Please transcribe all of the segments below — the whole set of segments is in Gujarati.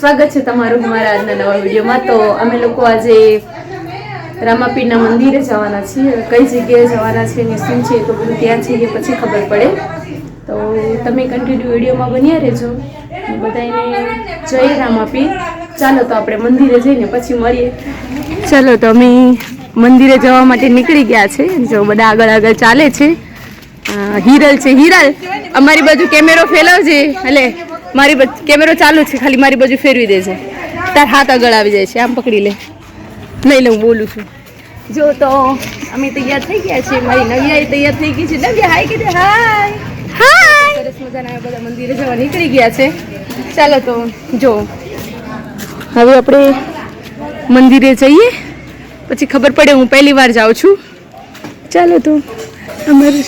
સ્વાગત છે તમારું મારા આજના નવા વિડીયોમાં. તો અમે લોકો આજે રામાપીરના મંદિરે જવાના છીએ. કઈ જગ્યાએ જવાના છે ને શું છે તો બધું ત્યાં છે એ પછી ખબર પડે. તો તમે કન્ટિન્યુ વિડીયોમાં બન્યા રહેજો. બધાને જય રામાપીર ચાલો તો આપણે મંદિરે જઈને પછી મળીએ. ચાલો તો અમે મંદિરે જવા માટે નીકળી ગયા છે. જો બધા આગળ આગળ ચાલે છે. હિરલ છે. હિરલ, અમારી બાજુ કેમેરો ફેલાવજે. એટલે મારી કેમેરો ચાલુ છે ખાલી મારી બાજુ ફેરવી દે છે તાર હાથ આગળ આવી જાય છે આમ પકડી લે. લઈ લઉં બોલું છું. જો તો અમે તૈયાર થઈ ગયા છીએ મારી નવિયા તૈયાર થઈ ગઈ છે. નવિયા હાય કીધે હાય. હાય! સરસ મજાના બધા મંદિરે જવા નીકળી ગયા છે. ચાલો તો જો. હવે આપણે મંદિરે જઈએ. પછી ખબર પડે હું પહેલી વાર જાઉં છું. ચાલો તો અમારું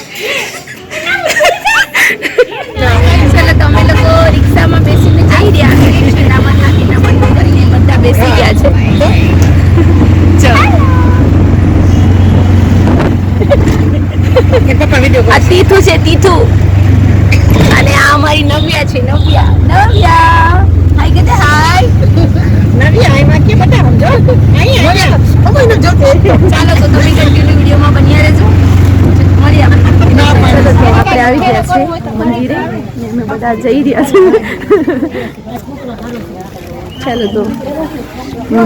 તો રિક્ષામાં બેસીને જઈ રહ્યા છે રામાનાથીના મંદિરે બધા બેસી ગયા છે તીથું છે તીથુ. અને આ અમારી નવ્યા છે નવ્યા. નવ્યા. હાય કે હાય ચાલો તો તમે કન્ટિન્યુ વિડીયોમાં બન્યા રહેજો મળીએ આપણે ચાલો તો આપણે આવી ગયા છે મંદિરે ને અમે બધા જઈ રહ્યા છે. ચાલો તો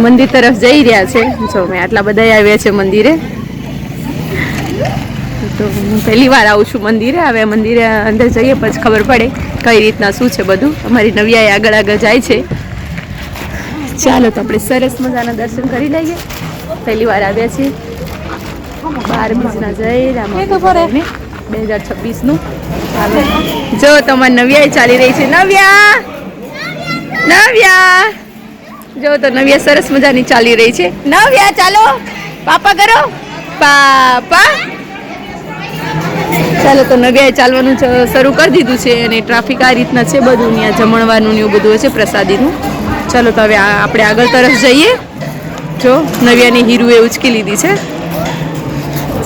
મંદિર તરફ જઈ રહ્યા છે. જો મેં આટલા બધા આવ્યા છે મંદિરે. તો હું પહેલી વાર આવું છું મંદિરે. હવે મંદિરે અંદર જઈએ પછી ખબર પડે કઈ રીતના શું છે બધું. અમારી નવિયાએ આગળ આગળ જાય છે. ચાલો તો આપણે સરસ મજાના દર્શન કરી લઈએ. પહેલી વાર આવ્યા છીએ. બાર મહિના જઈ રામ બે હજાર છવ્વીસનું. જો તમારી નવ્યા ચાલી રહી છે. નવ્યા! નવ્યા! જો તો નવ્યા સરસ મજાની ચાલી રહી છે. નવ્યા, ચાલો. પાપા કરો. પાપા! ચાલો તો નવ્યાએ ચાલવાનું શરૂ કરી દીધું છે અને ટ્રાફિક આ રીતના છે બધું. ત્યાં જમણવાનું ને એવું બધું છે પ્રસાદીનું. ચાલો તો હવે આપણે આગળ તરફ જઈએ. જો નવ્યાની હીરુએ ઉચકી લીધી છે.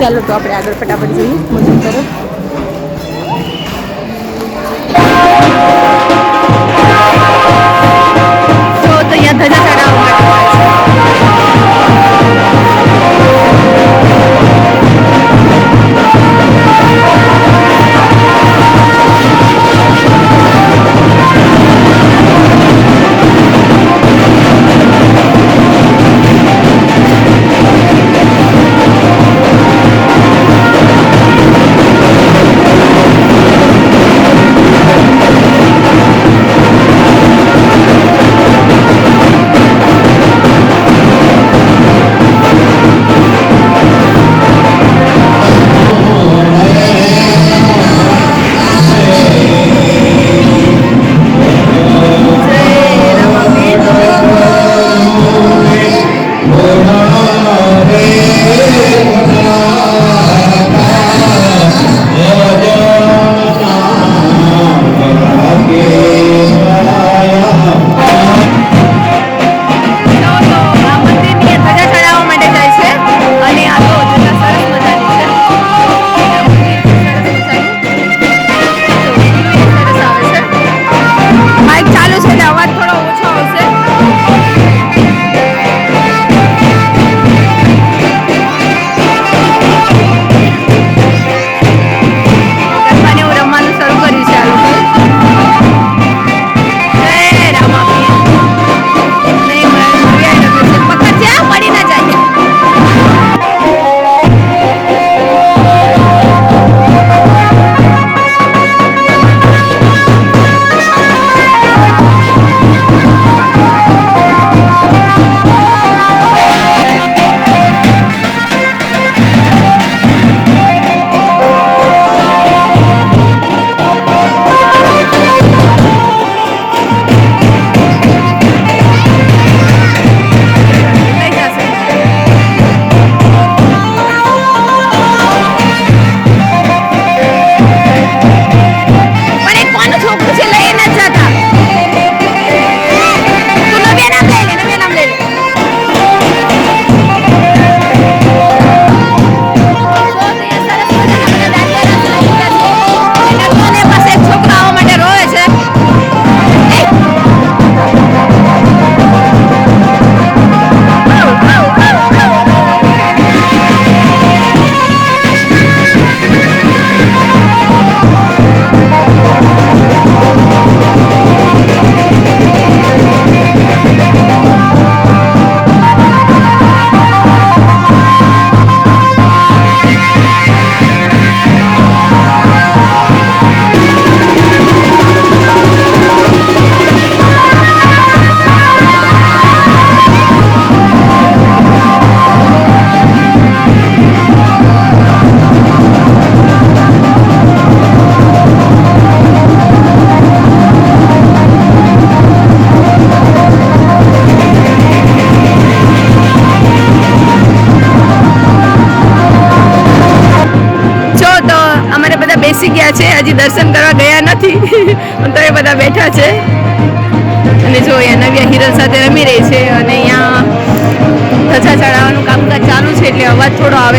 ચાલો તો આપણે આગળ ફટાફટ જઈએ મંદિર તરફ તો તો અહીંયા ધજા ચડાવવા માટે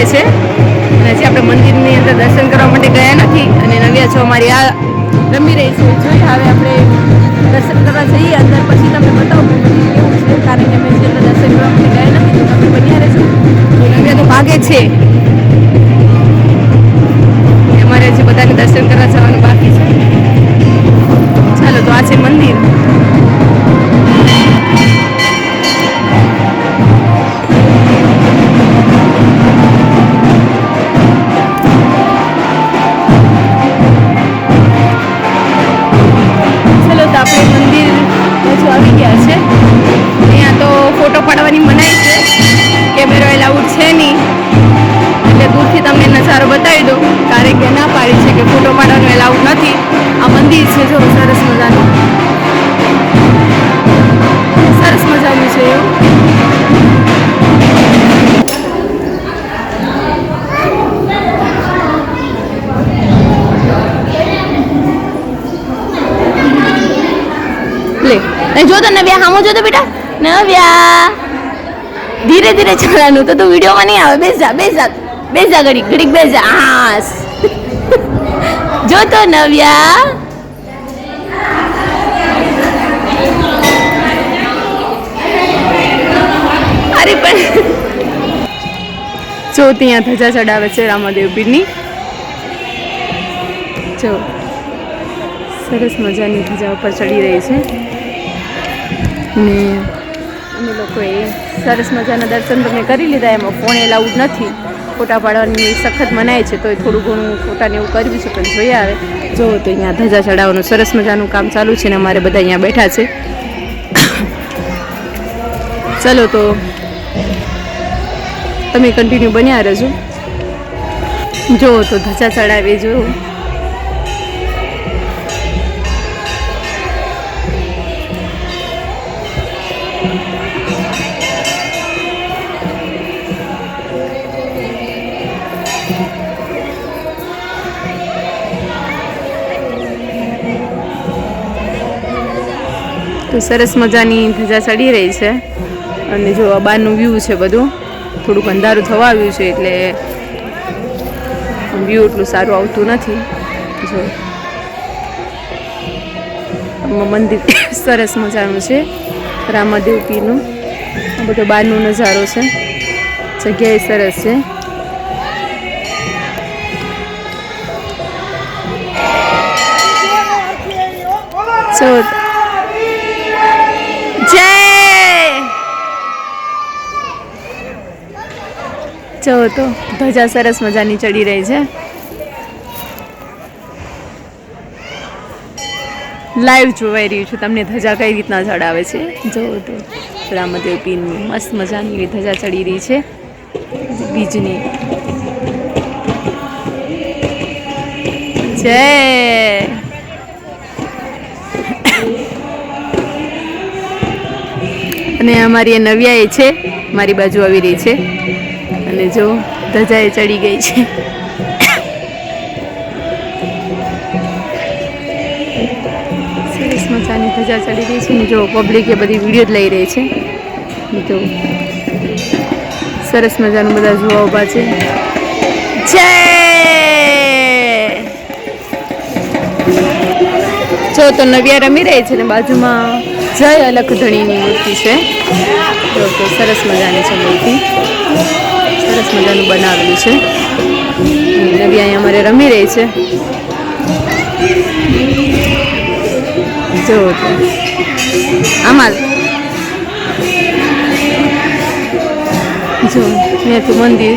આવે છે. અને હજી આપણે મંદિરની અંદર દર્શન કરવા માટે ગયા નથી અને નવ્યા છો અમારી આ રમી રહી છે જોઈએ હવે આપણે દર્શન કરવા જઈએ અંદર પછી છે નહીં. એટલે દૂરથી તમને નજારો બતાવી દઉં. કારણ કે ના પાડી છે કે ફોટો પાડવાનું એલાઉડ નથી. આ મંદિર છે, જો, સરસ મજાનું. સરસ મજાનું છે એવું. જો તો નવ્યા, હામો જો તો બેટા. નવ્યા. ધીરે ધીરે ચલાવવાનું તો તું વિડીયોમાં નહીં આવે. બેસા બેસા બેસા ઘડીક ઘડીક બેસ હાસ. જો તો નવ્યા. અરે પણ જો ત્યાં ધજા ચડાવે છે રામાદેવ પીરની જો. સરસ મજાની ધજા ઉપર ચડી રહી છે. ને અમે લોકોએ સરસ મજાના દર્શન તમે કરી લીધા, એમાં ફોન એલાઉડ નથી. ફોટા પાડવાની સખત મનાય છે તો એ થોડું ઘણું ફોટાને એવું કર્યું છે, પણ જોઈએ આવે. જો, તો અહીંયા ધજા ચડાવવાનું સરસ મજાનું કામ ચાલુ છે ને અમારે બધા અહીંયા બેઠા છે. ચલો, તો તમે કન્ટિન્યુ બન્યા રહેજો. જો, તો ધજા ચડાવી જો. તો સરસ મજાની ધજા ચડી રહી છે. અને જો બહારનું વ્યૂ છે બધું, થોડુંક અંધારું થવા આવ્યું છે એટલે વ્યૂ એટલું સારું આવતું નથી. જો. મંદિર સરસ મજાનું છે. રામાદેવ પીનું આ બધો બહારનો નજારો છે. જગ્યાએ સરસ છે. જો જય જો તો ધજા સરસ મજાની ચડી રહી છે. લાઈવ જોવાઈ રહ્યું છું, તમને ધજા કઈ રીતના ચડાવે છે? જો તો રામદેવ પીનની મસ્ત મજાની એવી ધજા ચડી રહી છે. બીજની. જય! અને અમારી એ નવ્યા એ છે, મારી બાજુ આવી રહી છે. અને જો ધજા એ ચડી ગઈ છે. સરસ મજાની ધજા ચડી ગઈ છે. ને જો પબ્લિક એ બધી વીડિયો જ લઈ રહી છે. તો સરસ મજાનું બધા જોવા ઊભા છે. જય! જો તો નવ્યા રમી રહી છે ને બાજુમાં જય અલખધણીની મૂર્તિ છે. તો સરસ મજાની છે મૂર્તિ. સરસ મજાનું બનાવેલું છે. નવી અહીંયા અમારે રમી રહી છે. જો આમાં જો મેથું મંદિર.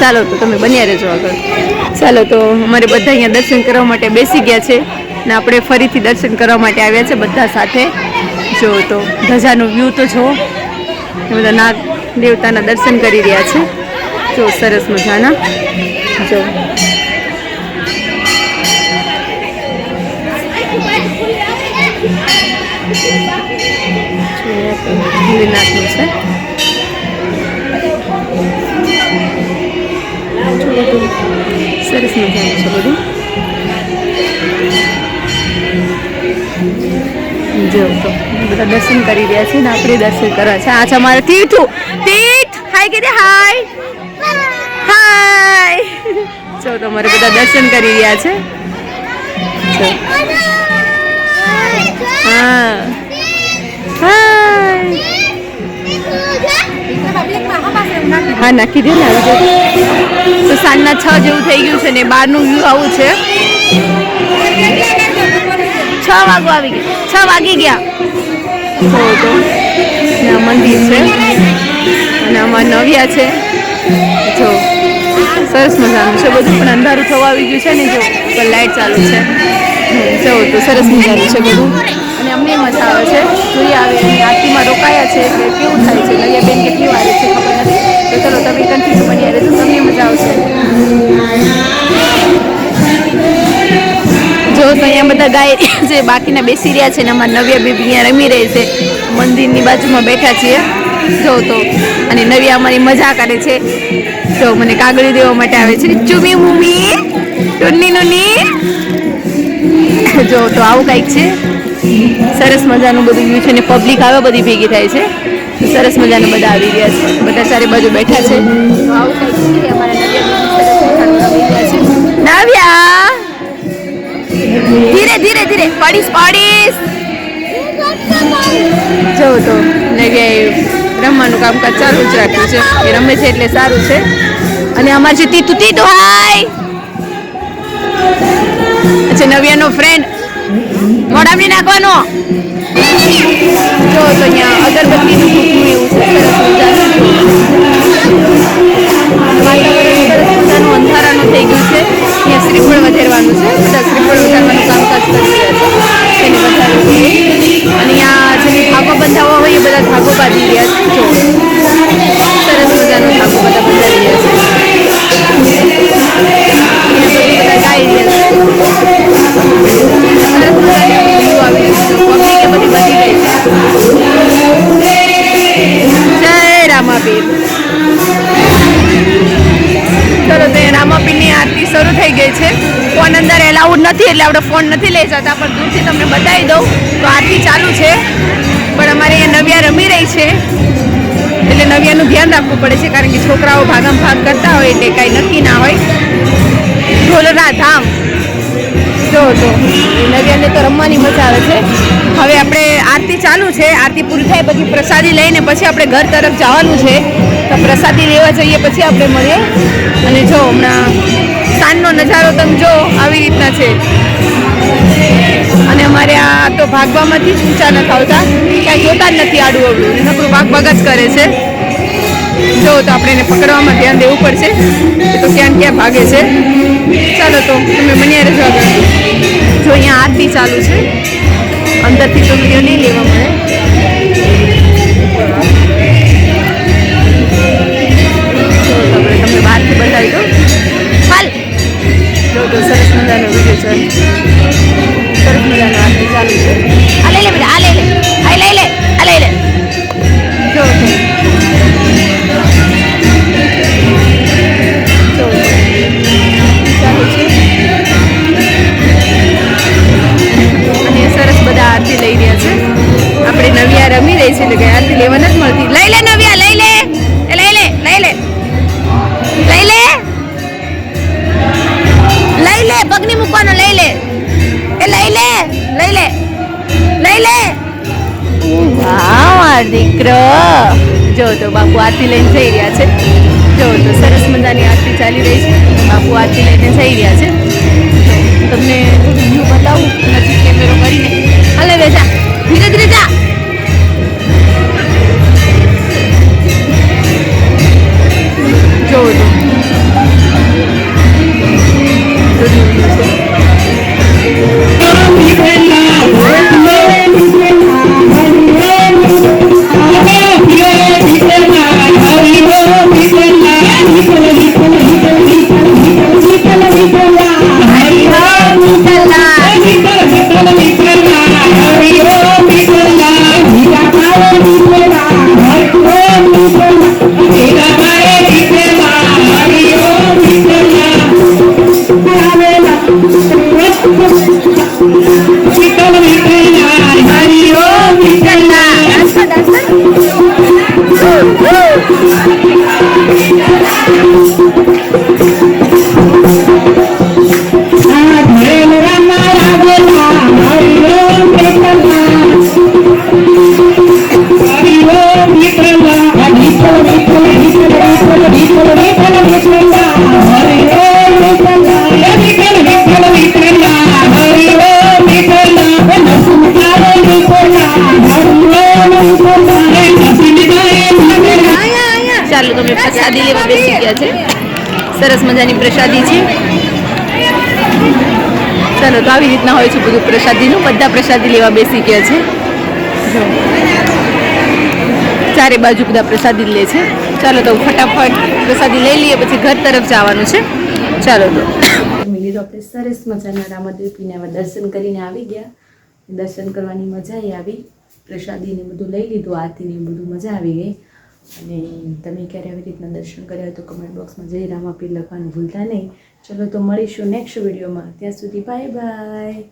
ચાલો તો તમે બન્યા રહેજો આગળ. ચાલો તો અમારે બધા અહીંયા દર્શન કરવા માટે બેસી ગયા છે. ને આપણે ફરીથી દર્શન કરવા માટે આવ્યા છે બધા સાથે. જો તો ધજાનો વ્યૂ તો જુઓ. એ બધા નાગ દેવતાના દર્શન કરી રહ્યા છે. જો સરસ મજાના. જો. ભોલેનાથનું છે. સરસ મજાનું છે બધું. જો તો બધા દર્શન કરી રહ્યા છે ને આપણે દર્શન કરવા છે. આ છે અમારે તીઠું તીઠ હાય કે હાય હાય જો તમારે બધા દર્શન કરી રહ્યા છે. હા. હા, નાખી દે ને આવી તો સાંજના છ જેવું થઈ ગયું છે ને બહારનું વ્યૂ આવું છે. છ વાગો આવી ગયા. છ વાગી ગયા. તો તો મંદિર છે. અને આમાં નવ્યા છે. જો, સરસ મજાનું છે. બધું પણ અંધારું થવા આવી ગયું છે ને જો, ઉપર લાઇટ ચાલુ છે. જો, તો સરસ મજાનું છે બધું. અને અમને મજા આવે છે જોઈએ આવે અને આરતીમાં રોકાયા છે એટલે કેવું થાય છે? નવ્યા બેન કેટલી વાર છે ખબર નથી. તો ચલો તમે કન્ટિન્યુ બની રહેજો. તમને મજા આવશે. જો તો અહીંયા બધા ગાય છે બાકીના બેસી રહ્યા છે ને અમારા નવ્યા બેબી અહીંયા રમી રહી છે. મંદિરની બાજુમાં બેઠા છીએ. જો તો, અને નવ્યા અમારી મજા કરે છે. જો મને કાગળી દેવા માટે આવે છે. ચુમી મુમી ટુન્ની નુની. જો તો આવું કંઈક છે. સરસ મજાનું બધું ગયું છે અને પબ્લિક આવે બધી ભેગી થાય છે. સરસ મજાના બધા આવી રહ્યા છે. બધા ચારે બાજુ બેઠા છે. આવું કંઈક છે અમારા નવ્યા નવ્યા? ધીરે ધીરે ધીરે. પડીશ પડીશ. જો તો નવ્યાએ રમવાનું કામકાજ ચાલુ જ રાખ્યું છે. એ રમે છે એટલે સારું છે. અને અમારે જે તીતુ તીતુ હાય! અચ્છા નવ્યાનો ફ્રેન્ડ મોઢામણી નાખવાનો. જો તો અહીંયા અગરબત્તીનું એવું છે. સરસ એલાઉડ નથી એટલે આપણે ફોન નથી લઈ જતા પણ દૂરથી તમને બતાવી દઉં તો આરતી ચાલુ છે. પણ અમારે અહીંયા નવ્યા રમી રહી છે. એટલે નવ્યાનું ધ્યાન રાખવું પડે છે, કારણ કે છોકરાઓ ભાગમ ભાગ કરતા હોય એટલે કાંઈ નક્કી ના હોય. ઢોલના ધામ જો જો. નવ્યાને તો રમવાની મજા આવે છે. હવે આપણે આરતી ચાલુ છે, આરતી પૂરી થાય પછી પ્રસાદી લઈને પછી આપણે ઘર તરફ જવાનું છે. તો પ્રસાદી લેવા જઈએ પછી આપણે મળીએ. અને જો હમણાં સાંજનો નજારો તમે જો આવી રીતના છે. અને અમારે આ તો ભાગવામાંથી જ ઊંચા નથી આવતા ક્યાંય જોતા જ નથી આડું અવડું નકરું ભાગ જ કરે છે. જો તો આપણે એને પકડવામાં ધ્યાન દેવું પડશે. એ તો ક્યાં ક્યાં ભાગે છે. ચાલો તો તમે મને આગળ. જો અહીંયા આરતી ચાલુ છે. અંદરથી તો વીડિયો નહીં લેવા મળે. બતાવી દઉં હાલ. તો સરસ મજાનો વીડિયો છે. માર દીકરો. જો તો બાપુ આરતી લઈને જઈ રહ્યા છે. જો તો સરસ મજાની આરતી ચાલી રહી છે. બાપુ આરતી લઈને જઈ રહ્યા છે. તમને હું બતાવું, નજીક કેમેરો કરીને હાલે બે ધીરે ધીરે જા. જો તો. સરસ મજાની પ્રસાદી છે. ચાલો, તો આવી રીતના હોય છે બધું પ્રસાદીનું. બધા પ્રસાદી લેવા બેસી ગયા છે. ચારે બાજુ બધા પ્રસાદી લે છે. ચાલો, તો ફટાફટ પ્રસાદી લઈ લઈએ, પછી ઘર તરફ જવાનું છે. ચાલો, તો. લીધો આપણે સરસ મજાના રામદેવીને દર્શન કરીને આવી ગયા. દર્શન કરવાની મજા આવી. પ્રસાદીને બધું લઈ લીધું આરતીને બધું મજા આવી ગઈ. અને તમે ક્યારે આવી રીતના દર્શન કર્યા હોય તો કમેન્ટ બોક્સમાં જય રામાપીર લખવાનું ભૂલતા નહીં. ચલો તો મળીશું નેક્સ્ટ વિડીયોમાં ત્યાં સુધી બાય બાય